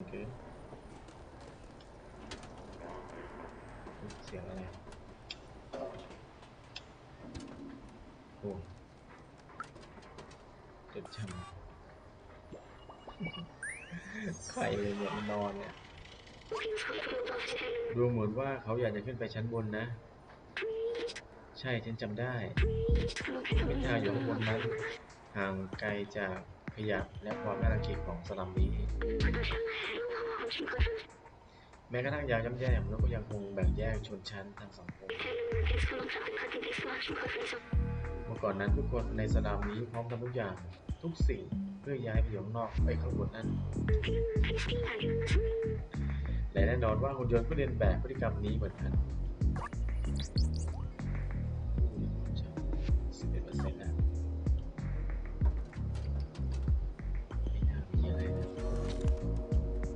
โอเคเสียงอะไรโอ้จดจำใครเลยเนี่ยมันนอนเนี่ย ดูเหมือนว่าเขาอยากจะขึ้นไปชั้นบนนะ ใช่ฉันจำได้เป็นทางอยู่ข้างบนนั้น ห่างไกลจากขยะและความน่ารังเกียจของสลัมนี้ แม้กระทั่งยางย่ำแย่มนุษย์ก็ยังคงแบ่งแยกชนชั้นทางสังคมเมื่อก่อนนั้นทุกคนในสลามนี้พร้อมทำทุกอย่างทุกสิ่งเพื่อย้ายไปอยู่ข้างนอกไปข้างบนนั้นและแน่นอนว่าหุ่นยนต์ก็เรียนแบบพฤติกรรมนี้เหมือนกัน